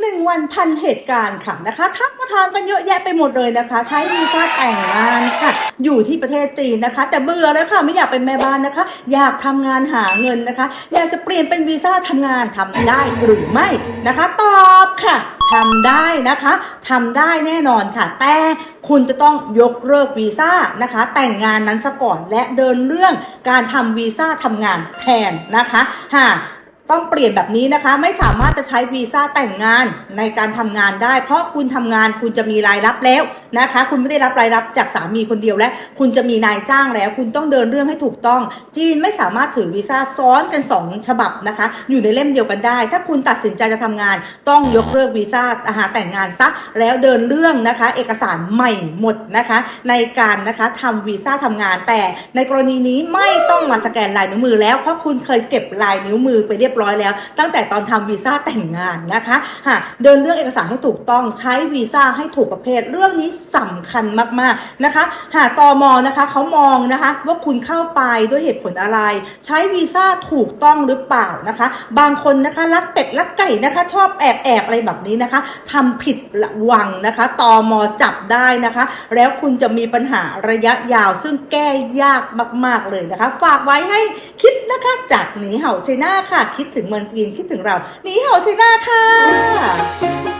หนึ่งวันพันเหตุการณ์ค่ะนะคะทักมาทางกันเยอะแยะไปหมดเลยนะคะ ใช้วีซ่าแต่งงานค่ะ อยู่ที่ประเทศจีนนะคะ แต่เบื่อแล้วค่ะไม่อยากเป็นแม่บ้านนะคะ อยากทำงานหาเงินนะคะ อยากจะเปลี่ยนเป็นวีซ่าทำงานทำได้หรือไม่นะคะ ตอบค่ะทำได้นะคะทำได้แน่นอนค่ะ แต่คุณจะต้องยกเลิกวีซ่านะคะ แต่งงานนั้นซะก่อนและเดินเรื่องการทำวีซ่าทำงานแทนนะคะหาก ต้องเปลี่ยนแบบนี้นะคะ ไม่สามารถจะใช้วีซ่าแต่งงานในการทำงานได้ เพราะคุณทำงานคุณจะมีรายรับแล้ว นะคะ คุณไม่ได้รับรายรับจากสามีคนเดียวและ คุณจะมีนายจ้างแล้ว คุณต้องเดินเรื่องให้ถูกต้อง จีนไม่สามารถถือวีซ่าซ้อนกัน 2 ฉบับนะคะ อยู่ในเล่มเดียวกันได้ ถ้าคุณตัดสินใจจะทำงาน ต้องยกเลิกวีซ่าอาหารแต่งงานซะแล้วเดินเรื่องนะคะ เอกสารใหม่หมดนะคะ ในการนะคะทำวีซ่าทำงาน แต่ในกรณีนี้ไม่ต้องมาสแกนลายนิ้วมือแล้วเพราะคุณเคยเก็บลายนิ้วมือไปเรียบร้อยแล้ว ตั้งแต่ตอนทำวีซ่าแต่งงานนะคะหากเดินเรื่องเอกสารให้ถูกต้องใช้วีซ่าให้ถูกประเภทเรื่องนี้สำคัญมากๆนะคะ หากตอมนะคะเขามองนะคะว่าคุณเข้าไปด้วยเหตุผลอะไร ใช้วีซ่าถูกต้องหรือเปล่านะคะ บางคนนะคะรักเป็ดรักไก่นะคะ ชอบแอบแอบอะไรแบบนี้นะคะทำผิดระวังนะคะตอมจับได้นะคะ แล้วคุณจะมีปัญหาระยะยาว ซึ่งแก้ยากมาก ๆเลยนะคะ ฝากไว้ให้คิดนะคะจากหนีเห่าไชน่าค่ะ คิดถึงเมืองจีนคิดถึงเราหนีเห่าไชน่าค่ะ